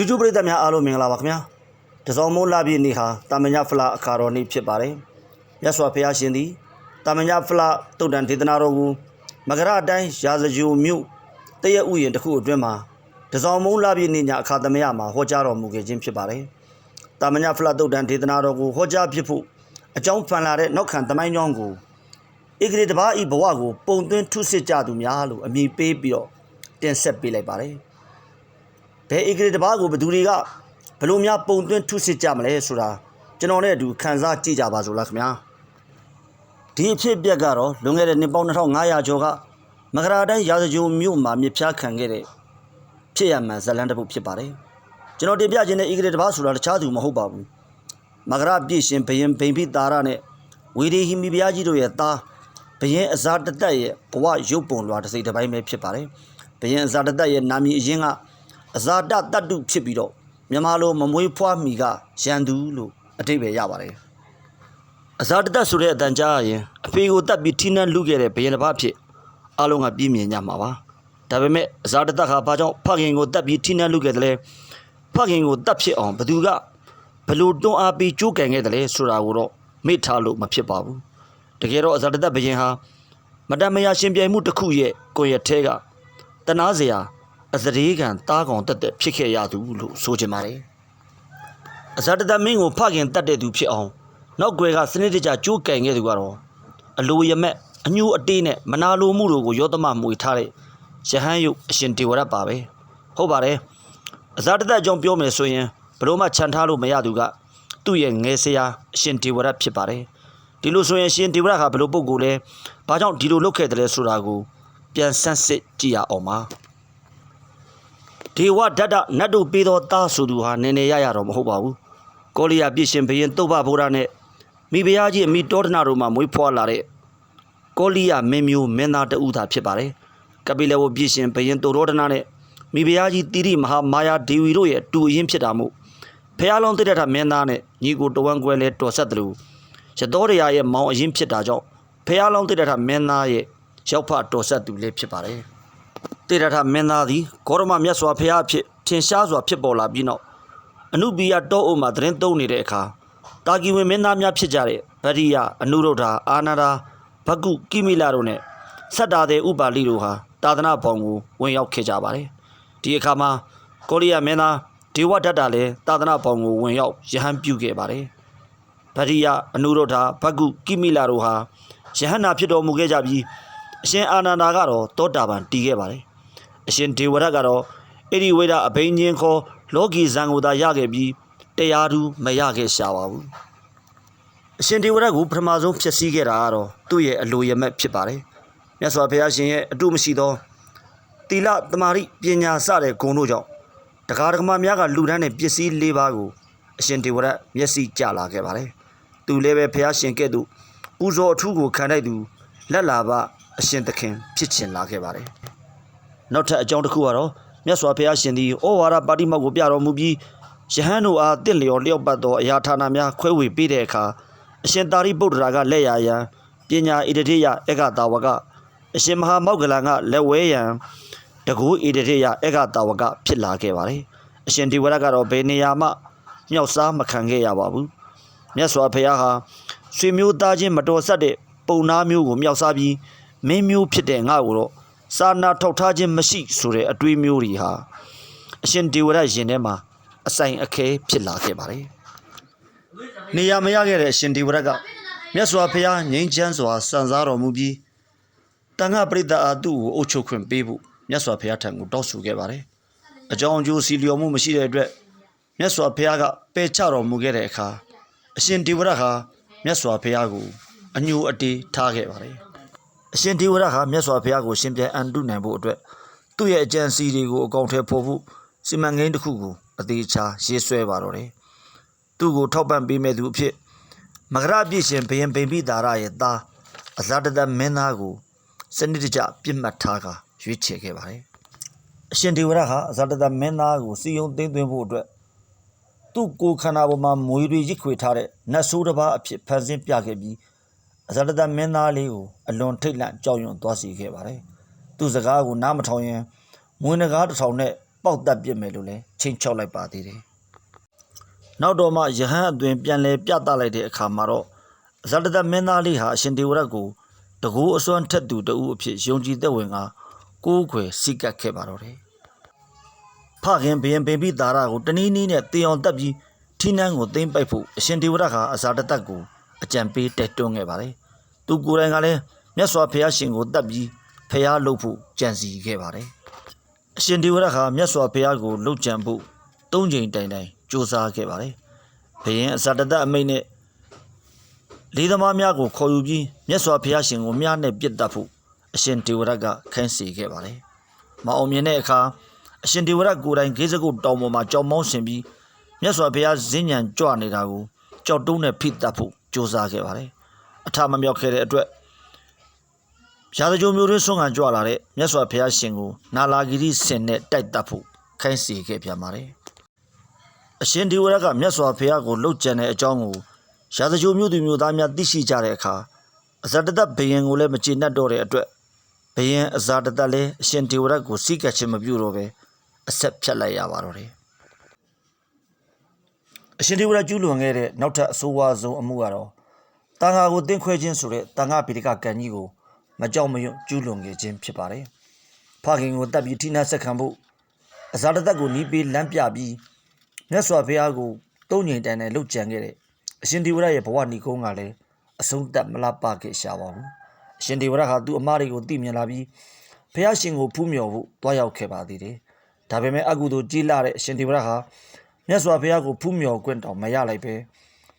YouTube ပရိသတ်များအားလုံးမင်္ဂလာပါခင်ဗျာတစောင်းမိုးလာပြည့်နေ့ဟာတာမညဖလာအခါတော်နေ့ဖြစ်ပါတယ်မြတ်စွာဘုရားရှင်သည်တာမညဖလာတုတ်တန်ဒေသနာတော်ကိုမကရအတိုင်းရာဇဂျူမြို့တရက်ဥယျာဉ်တစ်ခုအတွင်းမှာတစောင်းမိုးလာပြည့်နေ့ညအခါသမယမှာဟောကြားတော်မူခဲ့ခြင်းဖြစ်ပါတယ်တာမညဖလာတုတ်တန်ဒေသနာတော်ကိုဟောကြားဖြစ်ဖို့အကြောင်းဖန်လာတဲ့နောက်ခံသမိုင်းကြောင်းကိုဧကရေတပါးဤဘဝကိုပုံသွင်းထုစစ်ကြသူများလို့အမည်ပေးပြီးတော့တင်ဆက်ပေးလိုက်ပါတယ် ဘယ်ဧကရေတပါးကိုဘယ်သူတွေကဘယ်လိုများပုံသွင်းထုစစ်ကြမလဲဆိုတာကျွန်တော်နဲ့အတူခန်းစားကြည့်ကြပါစို့လားခင်ဗျာဒီအဖြစ်အပျက်ကတော့လွန်ခဲ့တဲ့နှစ်ပေါင်း2500ကျော်ကမကရာတိုင်းရာဇဂျုံမြို့မှာမြစ်ဖျားခံခဲ့တဲ့ဖြစ်ရမှန်ဇလန်တစ်ပုဒ်ဖြစ်ပါတယ်ကျွန်တော်တင်ပြခြင်းတဲ့ဧကရေတပါးဆိုတာတခြားသူမဟုတ်ပါဘူးမကရာပြည့်ရှင်ဘယင်ဘိန်ဖိတာရနဲ့ဝေဒီဟီမီဘုရားကြီးတို့ရဲ့သားဘယင်အဇာတတက်ရဲ့ဘဝရုပ်ပုံလွှာတစ်စိတ်တစ်ပိုင်းပဲဖြစ်ပါတယ်ဘယင်အဇာတတက်ရဲ့နာမည်အရင်က အဇာတတတ္တုဖြစ်ပြီးတော့မြန်မာလိုမမွေးဖွားမိကရန်သူလို့အတိတ်ပဲရပါတယ်အဇာတတဆိုတဲ့အတန်ကြားရရင်အဖေကိုတတ်ပြီးထိနှံလူခဲ့တဲ့ဘယင်တစ်ပါးဖြစ်အားလုံးကပြည့်မြင်ကြမှာပါဒါပေမဲ့အဇာတတဟာဘာကြောင့်ဖခင်ကိုတတ်ပြီးထိနှံလူခဲ့တယ်လဲဖခင်ကိုတတ်ဖြစ်အောင်ဘသူကဘလို့တွန်းအားပြီးကြိုးကန်ခဲ့တယ်လဲဆိုတာကိုတော့မေ့ထားလို့မဖြစ်ပါဘူးတကယ်တော့အဇာတတဘယင်ဟာမတမယာရှင်ပြိုင်မှုတစ်ခုရဲ့ကိုယ့်ရဲ့ထဲကတနာစရာ အစရေကန်တားကောင်တက်တက်ဖြစ်ခဲ့ရသူလို့ဆိုချင်ပါတယ်အဇာတတမင်းကိုဖခင်တတ်တဲ့သူဖြစ်အောင်နောက်ွယ်ကစနစ်တကျကြိုးကင်ခဲ့သူကတော့အလိုရမက်အညိုအတေးနဲ့မနာလိုမှုတို့ကိုရောသမမွေထားတဲ့ရဟန်းယုတ်အရှင်ဒေဝရတ်ပါပဲဟုတ်ပါတယ်အဇာတတအကြောင်းပြောမယ်ဆိုရင်ဘလို့မှခြံထားလို့မရသူကသူ့ရဲ့ငယ်ဆရာအရှင်ဒေဝရတ်ဖြစ်ပါတယ်ဒီလိုဆိုရင်ရှင်ဒေဝရတ်ဟာဘလို့ပုံကိုလဲဘာကြောင့်ဒီလိုလုပ်ခဲ့တယ်လဲဆိုတာကိုပြန်ဆန်းစစ်ကြည့်ရအောင်ပါ ဒေဝဓာတ်တနတ်တို့ပေးသောသားဆိုသူဟာနည်းနည်းရရတော့မဟုတ်ပါဘူးကောလီယာပြည့်ရှင်ဘရင်တုတ်ဘဗုဒ္ဓနဲ့မိဖုရားကြီးအမိတောဒနာတို့မှာမွေးဖွားလာတဲ့ကောလီယာမင်းမျိုးမင်းသားတဦးသာဖြစ်ပါတယ်ကပိလဝပြည့်ရှင်ဘရင်တုတ်တော်ဒနာနဲ့မိဖုရားကြီးတိရိမဟာမာယာဒေဝီတို့ရဲ့တူအရင်ဖြစ်တာမို့ဖះလုံးတိတ္တထမင်းသားနဲ့ညီကိုတဝမ်းကွဲလဲတော်ဆက်တယ်လို့ရသောရရဲ့မောင်အရင်ဖြစ်တာကြောင့်ဖះလုံးတိတ္တထမင်းသားရဲ့ရောက်ဖတော်ဆက်သူလေးဖြစ်ပါတယ် တေရထမင်းသားသည်ဂေါရမမြတ်စွာဘုရားအဖြစ်ထင်ရှားစွာဖြစ်ပေါ်လာပြီးနောက်အနုဘီယတောအုပ်မှာသတင်းသုံးနေတဲ့အခါတာကီဝင်မင်းသားများဖြစ်ကြတဲ့ဗရိယအနုရုဒ္ဓအာနာဒာဘဂုကိမိလာတို့နဲ့ဆက်တာတဲ့ဥပါလိတို့ဟာတာသနာဘောင်ကိုဝင်ရောက်ခဲ့ကြပါတယ်ဒီအခါမှာကိုရီးယားမင်းသားဒေဝဒတ္တလည်းတာသနာဘောင်ကိုဝင်ရောက်ယဟန်ပြုခဲ့ပါတယ်ဗရိယအနုရုဒ္ဓဘဂုကိမိလာတို့ဟာယဟန်နာဖြစ်တော်မူခဲ့ကြပြီးအရှင်အာနန္ဒာကတော့တောတာပန်တည်ခဲ့ပါတယ် အရှင်ဒေဝရတ်ကတော့အဲ့ဒီဝိဒအဘိညာဉ်ခေါ်လောကီဇံကိုသာရခဲ့ပြီးတရားသူမရခဲ့ရှာပါဘူးအရှင်ဒေဝရတ်ကိုပထမဆုံးဖျက်ဆီးခဲ့တာကတော့သူ့ရဲ့အလိုရမက်ဖြစ်ပါတယ်မြတ်စွာဘုရားရှင်ရဲ့အတုမရှိသောတီလတမာရိပညာစတဲ့ဂုဏ်တို့ကြောင့်တရားဓမ္မများကလူဒန်းတဲ့ပစ္စည်း၄ပါးကိုအရှင်ဒေဝရတ်မျက်စိကျလာခဲ့ပါတယ်သူလည်းပဲဘုရားရှင်ကဲ့သို့ပူဇော်အထူးကိုခံထိုက်သူလက်လာပအရှင်သခင်ဖြစ်ချင်လာခဲ့ပါတယ် နောက်ထပ်အကြောင်းတစ်ခုကတော့မြတ်စွာဘုရားရှင်သည်ဩဝါဒပါတိမောက်ကိုပြတော်မူပြီးယဟန်တို့အားတင့်လျော်လျောက်ပတ်သောအရာဌာနများခွဲဝေပေးတဲ့အခါအရှင်သာရိပုတ္တရာကလက်ရယံပညာဣတတိယဧကတာဝကအရှင်မဟာမောက္ကလန်ကလက်ဝဲယံတကူဣတတိယဧကတာဝကဖြစ်လာခဲ့ပါတယ်အရှင်ဒီဝရကတော့ဘယ်နေရာမှမြောက်စားမခံခဲ့ရပါဘူးမြတ်စွာဘုရားဟာဆွေမျိုးသားချင်းမတော်ဆက်တဲ့ပုံနာမျိုးကိုမြောက်စားပြီးမင်းမျိုးဖြစ်တဲ့ငါ့ကိုတော့ စာနာထောက်ထားခြင်းမရှိဆိုတဲ့အတွေးမျိုးတွေဟာအရှင်ဒေဝရရင်ထဲမှာအဆိုင်အခဲဖြစ်လာခဲ့ပါတယ်။နေရာမရခဲ့တဲ့အရှင်ဒေဝရကမြတ်စွာဘုရားငြိမ်းချမ်းစွာစံစားတော်မူပြီးတန်ခါပရိသတ်အားသူ့ကိုအုပ်ချုပ်ခွင့်ပေးဖို့မြတ်စွာဘုရားထံကိုတောင်းဆိုခဲ့ပါတယ်။အကြောင်းအကျိုးစီလျော်မှုမရှိတဲ့အတွက်မြတ်စွာဘုရားကပယ်ချတော်မူခဲ့တဲ့အခါအရှင်ဒေဝရဟာမြတ်စွာဘုရားကိုအညိုအတေးထားခဲ့ပါတယ်။ အရှင်ဒေဝရဟာမြတ်စွာဘုရားကိုရှင်ပြန်အန်တုနိုင်ဖို့အတွက်သူ့ရဲ့အကြံစီတွေကိုအကောင့်ထဲပေါ်ဖို့စီမံကိန်းတစ်ခုကိုအသေးချာရေးဆွဲပါတော့တယ်။သူ့ကိုထောက်ပံ့ပေးမဲ့သူအဖြစ်မကရပြည့်ရှင်ဘယင်ပိပိတာရရဲ့သားအဇာတတမင်းသားကိုစနစ်တကျပြစ်မှတ်ထားကရွေးချယ်ခဲ့ပါတယ်။အရှင်ဒေဝရဟာအဇာတတမင်းသားကိုစီယုံသိမ်းသွင်းဖို့အတွက်သူ့ကိုယ်ခန္ဓာပေါ်မှာမွေတွေရစ်ခွေထားတဲ့နတ်ဆိုးတစ်ပါးအဖြစ်ဖန်ဆင်းပြခဲ့ပြီး အဇာတတမင်းသားလေးကိုအလွန်ထိတ်လန့်ကြောက်ရွံ့သွားစေခဲ့ပါတယ်။သူ့စကားကိုနားမထောင်ရင်မွေးနဂါးတစ်ထောင်နဲ့ပပေါက်တက်ပစ်မယ်လို့လည်းချိန်ချောက်လိုက်ပါသေးတယ်နောက်တော့မှယဟန်အသွင်ပြန်လဲပြသလိုက်တဲ့အခါမှာတော့ဇာတတမင်းသားလေးဟာအရှင်ဒေဝရတ်ကိုတကူအစွမ်းထက်သူတဦးအဖြစ်ယုံကြည်သက်ဝင်ကကိုးခွေစိတ်ကပ်ခဲ့ပါတော့တယ်ဖခင်ဘရင်ပင်ပိတာရကိုတနည်းနည်းနဲ့တေအောင်တက်ပြီးထီနန်းကိုသိမ့်ပိုက်ဖို့အရှင်ဒေဝရတ်ကအဇာတတကို အကြံပေးတက်တွန်းခဲ့ပါတယ်သူကိုယ်တိုင်ကလည်းမြတ်စွာဘုရားရှင်ကိုတက်ပြီးဖျားလုပ်ဖို့ကြံစီခဲ့ပါတယ်အရှင်ဒေဝရတ်ဟာမြတ်စွာဘုရားကိုလှုပ်ကြံဖို့သုံးချိန်တိုင်တိုင်ကြိုးစားခဲ့ပါတယ်ဘုရင်အဇာတတအမိန့်နဲ့လေးသမားများကိုခေါ်ယူပြီးမြတ်စွာဘုရားရှင်ကိုမြားနဲ့ပြစ်တတ်ဖို့အရှင်ဒေဝရတ်ကခိုင်းစီခဲ့ပါတယ်။မအောင်မြင်တဲ့အခါအရှင်ဒေဝရတ်ကိုယ်တိုင်ဂေဇကုတ်တောင်ပေါ်မှာကြောင်မောင်းဆင်ပြီးမြတ်စွာဘုရားဇင်းညံကြွနေတာကိုကြောက်တုံးနဲ့ဖိတတ်ဖို့ ကြိုးစားခဲ့ပါတယ်။အထမမြောက်ခဲ့တဲ့အတွက်ရာဇဂျုံမျိုးရင်းဆွမ်းခံကြွလာတဲ့မြတ်စွာဘုရားရှင်ကိုနာလာဂီရိစင်နဲ့တိုက်တပ်ဖို့ခိုင်းစီခဲ့ပြန်ပါတယ်။အရှင်ဒေဝရတ်ကမြတ်စွာဘုရားကိုလှုပ်ကြံတဲ့အကြောင်းကိုရာဇဂျိုမျိုးသူမျိုးသားများသိရှိကြတဲ့အခါအဇာတတဘယင်ကိုလည်းမကျေနပ်တော့တဲ့အတွက်ဘယင်အဇာတတလည်းအရှင်ဒေဝရတ်ကိုစီးကပ်ခြင်းမပြုတော့ပဲအဆက်ဖြတ်လိုက်ရပါတော့တယ် အရှင်ဒေဝရတ်ကျူးလွန်ခဲ့တဲ့နောက်ထပ်အဆိုးဝါးဆုံးအမှုကတော့တန်ဃာကိုတင်းခွဲခြင်းဆိုတဲ့တန်ဃာပိဋကကံကြီးကိုမကြောက်မရွံ့ကျူးလွန်ခဲ့ခြင်းဖြစ်ပါတယ်ဖခင်ကိုတပ်ပြီးထိနာဆက်ခံဖို့အဇာတတကိုနီးပေးလမ်းပြပြီးမြတ်စွာဘုရားကိုတုံးငိန်တန်နဲ့လှုပ်ကြံခဲ့တဲ့အရှင်ဒေဝရရဲ့ဘဝဏီကုန်းကလည်းအဆုံးသတ်မလားပါခဲ့ရှာပါဘူးအရှင်ဒေဝရဟာသူ့အမားတွေကိုသိမြင်လာပြီးဖះရှင်ကိုဖူးမြော်ဖို့တွားရောက်ခဲ့ပါသေးတယ်ဒါပေမဲ့အကုသိုလ်ကြီးလာတဲ့အရှင်ဒေဝရဟာ မြတ်စွာဘုရားကိုဖူးမြော်ခွင့်တောင်မရလိုက်ပဲ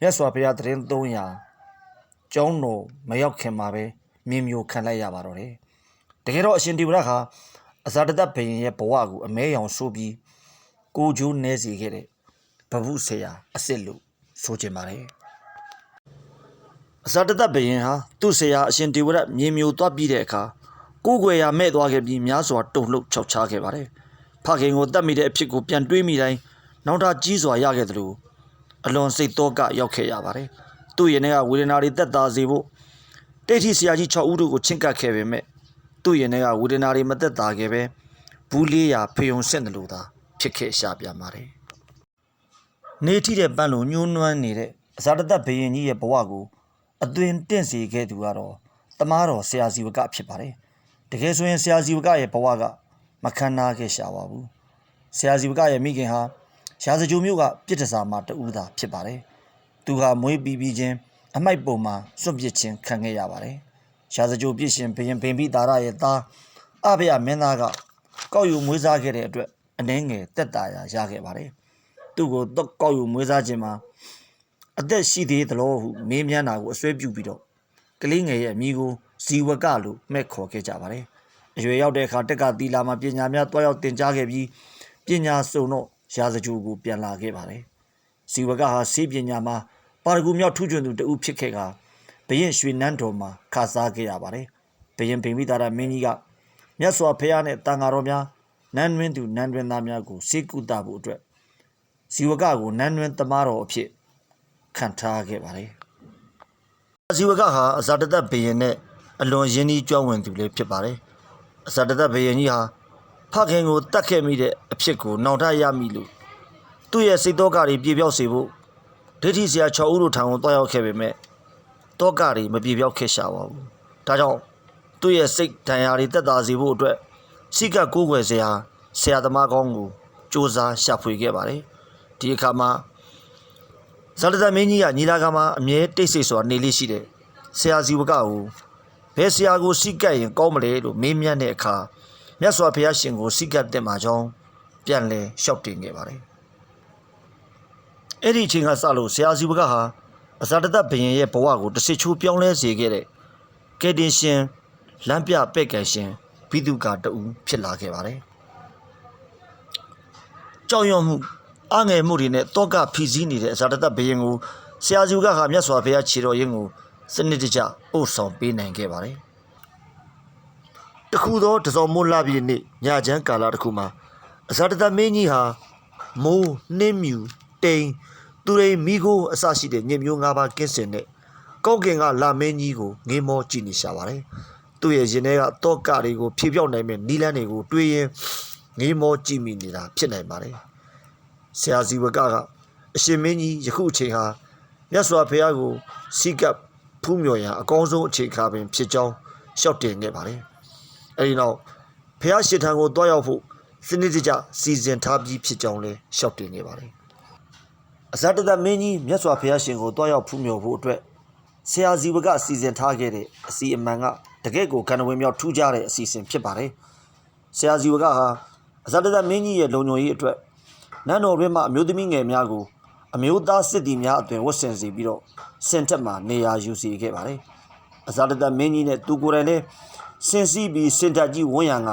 မြတ်စွာဘုရားတရင်300ကျောင်းတော်မရောက်ခင်မှာပဲမြင်မျိုးခံလိုက်ရပါတော့တယ်တကယ်တော့အရှင်ဒေဝရဟာအဇာတတဘယင်ရဲ့ဘဝကိုအမဲရောင်ဆိုးပြီးကိုဂျိုးနဲစီခဲ့တဲ့ဘဝဆရာအစ်စ်လို့ဆိုချင်ပါတယ်အဇာတတဘယင်ဟာသူ့ဆရာအရှင်ဒေဝရတ်မြေမျိုးသွားပြီးတဲ့အခါကိုယ်ွယ်ရာမဲ့သွားခဲ့ပြီးများစွာတုန်လှုပ်ခြောက်ခြားခဲ့ပါတယ်ဖခင်ကိုတတ်မိတဲ့အဖြစ်ကိုပြန်တွေးမိတိုင်း နောက်ထပ်ကြီးစွာရခဲ့သလိုအလွန်စိတ်တော့ကရောက်ခဲ့ရပါတယ်သူ့ရင်ထဲကဝေဒနာတွေတက်တာစေဖို့တိတ်ထိဆရာကြီး6ဦးတို့ကိုချင့်ကပ်ခဲ့ပေမဲ့သူ့ရင်ထဲကဝေဒနာတွေမတက်တာခဲ့ပဲဘူးလေးရာဖေယုံဆင့်တယ်လို့သာဖြစ်ခဲ့ရှာပြန်ပါတယ်နေထိတဲ့ပန်းလိုညှိုးနွမ်းနေတဲ့အဇာတတဘယင်ကြီးရဲ့ဘဝကိုအသွင်တင့်စေခဲ့သူကတော့တမားတော်ဆရာစီဝကဖြစ်ပါတယ်။တကယ်ဆိုရင်ဆရာစီဝကရဲ့ဘဝကမခမ်းနားခဲ့ရှာပါဘူး။ဆရာစီဝကရဲ့မိခင်ဟာ ရာဇဂျိုမျိုးကပြစ်ဒစာမှာတူးတာဖြစ်ပါတယ်။သူဟာမွေးပြီးပြီးချင်းအမိုက်ပုံမှာစွန့်ပစ်ခြင်းခံခဲ့ရပါတယ်။ရာဇဂျိုပြစ်ရှင်ဘယင်ပင်ပိတာရရဲ့သားအဘယမင်းသားကကောက်ယူမွေးစားခဲ့တဲ့အတွက်အနှဲငယ်တက်တာရာရခဲ့ပါတယ်။သူ့ကိုတော့ကောက်ယူမွေးစားခြင်းမှာအသက်ရှိသေးသလိုဟုမေးမြန်းတာကိုအစွဲပြုပြီးတော့ကလေးငယ်ရဲ့အမိကိုဇီဝကလို့မှဲ့ခေါ်ခဲ့ကြပါတယ်။အရွယ်ရောက်တဲ့အခါတက်ကသီလာမှာပညာများတွားရောက်သင်ကြားခဲ့ပြီးပညာစုံတော့ ရာဇဂျူကိုပြန်လာခဲ့ပါတယ်။ဇီဝကဟာစေပညာမှာပါရဂူမြောက်ထူးချွန်သူတဦးဖြစ်ခဲ့ကဘရင်ရွှေနန်းတော်မှာခါစားခဲ့ရပါတယ်။ဘရင်ဗိမိတာရမင်းကြီးကမြတ်စွာဘုရားနဲ့တန်ဃာတော်များနန်းတွင်သူနန်းတွင်သားများကိုစေကုသဖို့အတွက်ဇီဝကကိုနန်းတွင်သမားတော်အဖြစ်ခံထားခဲ့ပါတယ်။ဇီဝကဟာအဇာတတဘယင်နဲ့အလွန်ရင်းနှီးကြွဝင်သူလည်းဖြစ်ပါတယ်။အဇာတတဘယင်ကြီးဟာ ဖခင်ကိုတတ်ခဲ့မိတဲ့အဖြစ်ကိုနှောင်တရမိလို့သူ့ရဲ့စိတ်တော်ကတွေပြေပြောက်စေဖို့ဒိဋ္ဌိဆရာ6ဦးတို့ထံကိုတွားရောက်ခဲ့ပေမဲ့တောကတွေမပြေပြောက်ခဲ့ရှာပါဘူး။ဒါကြောင့်သူ့ရဲ့စိတ်ဒဏ်ရာတွေတက်တာစေဖို့အတွက်စိကကိုးကွယ်စရာဆရာသမားကောင်းကိုစ조사ရှာဖွေခဲ့ပါတယ်။ဒီအခါမှာဇာတတမင်းကြီးကညီလာခံမှာအမြဲတိတ်ဆိတ်စွာနေလေးရှိတယ်ဆရာဇီဝကကိုဘယ်ဆရာကိုစိကပ်ရင်ကောင်းမလဲလို့မေးမြန်းတဲ့အခါ မြတ်စွာဘုရားရှင်ကိုစိကပ်တဲ့မှာကြောင်းပြန်လဲလျှောက်တင်ခဲ့ပါတယ်အဲ့ဒီအချိန်ကစလို့ဆရာဇီဝကဟာအဇာတတဘယင်ရဲ့ဘဝကိုတစ်စစ်ချိုးပြောင်းလဲစေခဲ့တဲ့ကယ်တင်ရှင်လမ်းပြပဲ့ကန်ရှင်ဘိတုကတူဖြစ်လာခဲ့ပါတယ်ကြောက်ရွံ့မှုအငယ်မှုတွေနဲ့တောကဖီစည်းနေတဲ့အဇာတတဘယင်ကိုဆရာစုကဟာမြတ်စွာဘုရားခြေတော်ရင်းကိုစနစ်တကျပို့ဆောင်ပေးနိုင်ခဲ့ပါတယ်။ တခုသောတစော်မိုးလာပြည့်နေ့ညချမ်းကာလတစ်ခုမှာအဇာတတမင်းကြီးဟာမိုးနှင်းမြူတိမ်သူရိန်မိခိုးအစရှိတဲ့ညင်မျိုး၅ပါးကင်းစင်တဲ့ကောင်းကင်ကလာမင်းကြီးကိုငေးမောကြည့်နေရှာပါတယ်။သူ့ရဲ့ရင်ထဲကတောကတွေကိုဖြေပြောက်နိုင်မဲ့နီလန်းတွေကိုတွေးရင်ငေးမောကြည့်မိနေတာဖြစ်နိုင်ပါတယ်ဆရာဇီဝကကအရှင်မင်းကြီးယခုအချိန်ဟာမြတ်စွာဘုရားကိုစီကပ်ဖူးမြော်ရန်အကောင်းဆုံးအချိန်အခါပင်ဖြစ်ကြောင်းရှောက်တင်ခဲ့ပါတယ် အဲဒီနောက်ဘုရားရှင်ထံကိုတွားရောက်ဖို့စနစ်တကျစီစဉ်ထားပြီးဖြစ်ကြောင်းလည်းရှောက်တင်ခဲ့ပါတယ်အဇတတမင်းကြီးမြတ်စွာဘုရားရှင်ကိုတွားရောက်ဖူးမြော်ဖို့အတွက်ဆရာဇီဝကစီစဉ်ထားခဲ့တဲ့အစီအမံကတကယ့်ကိုကဏ္ဍဝင်မြောက်ထူးခြားတဲ့အစီအစဉ်ဖြစ်ပါတယ်။ဆရာဇီဝကဟာအဇတတမင်းကြီးရဲ့လုံခြုံရေးအတွက်နန်းတော်တွင်မှအမျိုးသမီးငယ်များကိုအမျိုးသားစစ်သည်များအသွင်ဝတ်ဆင်စီပြီးတော့စင်တက်မှာနေရာယူစီခဲ့ပါတယ်။အဇတတမင်းကြီးနဲ့သူကိုယ်တိုင်လည်း စင်စီးပြီးစင်တက်ကြီးဝန်းရံက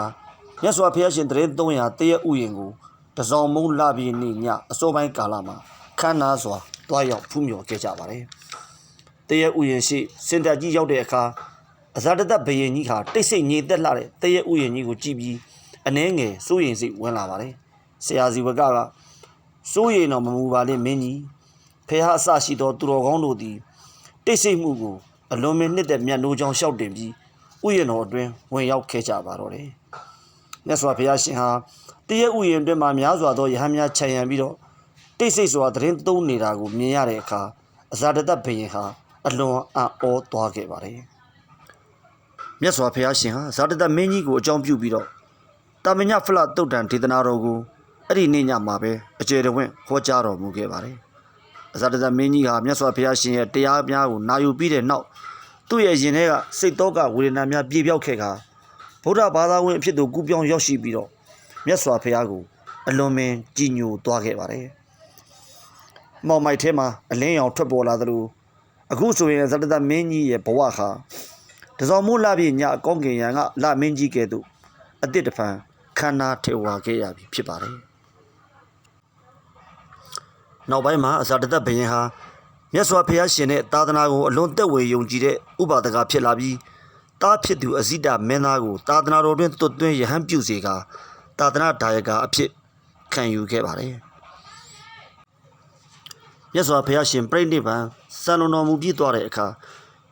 မြတ်စွာဘုရားရှင်တရင်300တရက်ဥယျင်ကိုတစောင်းမုံလာပြီးနေညအစောပိုင်းကာလမှာခမ်းနားစွာတွားရောက်ဖူးမြော်ခဲ့ကြပါတယ်။တရက်ဥယျာဉ်ရှိစင်တာကြီးရောက်တဲ့အခါအဇာတတဘယင်ကြီးဟာတိတ်ဆိတ်ငြိမ်သက်လာတဲ့တရက်ဥယျာဉ်ကြီးကိုကြည့်ပြီးအနှဲငယ်စိုးရိမ်စိတ်ဝင်လာပါတယ်။ဆရာစီဝကကစိုးရိမ်တော်မမူပါနဲ့မင်းကြီးဖေဟာအစရှိသောသူတော်ကောင်းတို့သည်တိတ်ဆိတ်မှုကိုအလွန်မင်းနှစ်သက်မြတ်နိုးချောင်းလျှောက်တင်ပြီး ဥယျာဉ်တော်အတွင်းဝင်ရောက်ခဲ့ကြပါတော့တယ်။မြတ်စွာဘုရားရှင်ဟာတရက်ဥယျာဉ်အတွင်းမှာများစွာသောယဟန်များခြံရံပြီးတော့တိတ်ဆိတ်စွာသတင်းသုံးနေတာကိုမြင်ရတဲ့အခါအဇာတတဘယင်ဟာအလွန်အံ့ဩသွားခဲ့ပါတယ်မြတ်စွာဘုရားရှင်ဟာဇာတတမင်းကြီးကိုအကြောင်းပြုပြီးတော့တာမညဖလတုတ်တန်ဒေသနာတော်ကိုအဲ့ဒီနေ့ညမှာပဲအကျေတော်ဝင်ဟောကြားတော်မူခဲ့ပါတယ်ဇာတတမင်းကြီးဟာမြတ်စွာဘုရားရှင်ရဲ့တရားများကိုနာယူပြီးတဲ့နောက် သူ့ရဲ့ရင်ထဲကစိတ်တော့ကဝေဒနာများပြေပြောက်ခဲ့ခါဗုဒ္ဓဘာသာဝင်အဖြစ်သို့ကူးပြောင်းရောက်ရှိပြီးတော့မြတ်စွာဘုရားကိုအလွန်ပင်ကြည်ညိုသွားခဲ့ပါတယ်မောင်မိုက်ထဲမှာအလင်းရောင်ထွက်ပေါ်လာသလိုအခုဆိုရင်ဇတတမင်းကြီးရဲ့ဘဝခါတစောင်းမိုးလာပြည့်ညအကောင်းကင်ရန်ကလမင်းကြီးကဲ့သို့အတစ်တဖန်ခန္ဓာထေဝါခဲ့ရပြီဖြစ်ပါတယ်။နောက်ပိုင်းမှာအဇာတတဘယင်ဟာ မြတ်စွာဘုရားရှင်ရဲ့သာသနာကိုအလွန်သက်ဝေယုံကြည်တဲ့ဥပါဒကဖြစ်လာပြီးတားဖြစ်သူအဇိတမင်းသားကိုသာသနာတော်တွင်တွတ်သွင်းယဟန်ပြုစေကသာသနာဒါယကအဖြစ်ခံယူခဲ့ပါတယ်။မြတ်စွာဘုရားရှင်ပြိဋိဘံစံတော်တော်မူပြီးသွားတဲ့အခါ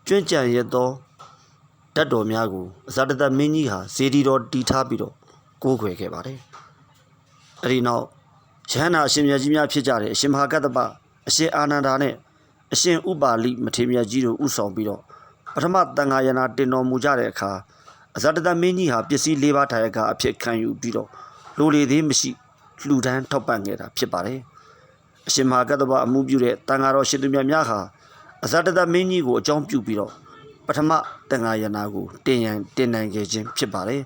ကျွန့်ကြံရသောဓာတ်တော်များကိုအဇာတတမင်းကြီးဟာဇေဒီတော်တီထားပြီးတော့ကိုးခွေခဲ့ပါတယ်။အဲဒီနောက်ရဟန္တာအရှင်မြတ်ကြီးများဖြစ်ကြတဲ့အရှင်မဟာကတ္တပအရှင်အာနန္ဒာနဲ့ အရှင်ဥပါလိမထေရမြတ်ကြီးတို့ဥဆောင်ပြီးတော့ပထမတန်ဃာယနာတင်တော်မူကြတဲ့အခါအဇာတတမင်းကြီးဟာပစ္စည်း၄ပါးထာယကအဖြစ်ခံယူပြီးတော့လိုလေသေးမရှိလှူဒန်းထောက်ပံ့ခဲ့တာဖြစ်ပါတယ်။အရှင်မဟာကတ္တဗအမှုပြုတဲ့တန်ဃာတော်ရှင်သူမြတ်များဟာအဇတတမင်းကြီးကိုအကြောင်းပြုပြီးတော့ပထမတန်ဃာယနာကိုတင်ရန်တင်နိုင်ခဲ့ခြင်းဖြစ်ပါတယ်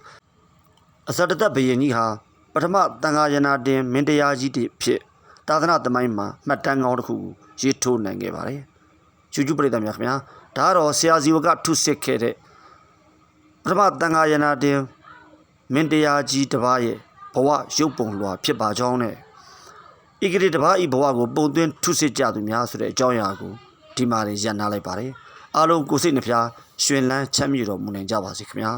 ။အဇတတဘယင်ကြီးဟာပထမတန်ဃာယနာတင်မင်းတရားကြီးတစ်ဖြစ် သာသနာသမိုင်းမှာမှတ်တမ်းကောင်းတစ်ခုကိုရေးထိုးနိုင်ခဲ့ပါတယ်။ကျူကျူပရိသတ်များခင်ဗျာဒါကတော့ဆရာဇီဝကထုစစ်ခဲ့တဲ့ပထမတန်ဃာယနာတင်မင်းတရားကြီးတစ်ပါးရဲ့ဘဝရုပ်ပုံလွှာဖြစ်ပါကြောင်းနဲ့ဤကလေးတစ်ပါးဤဘဝကိုပုံသွင်းထုစစ်ကြသူများဆိုတဲ့အကြောင်းအရာကိုဒီမှာရန်နာလိုက်ပါတယ်အားလုံးကိုယ်စိတ်နှဖျားရှင်လန်းချမ်းမြေတော်မူနိုင်ကြပါစေခင်ဗျာ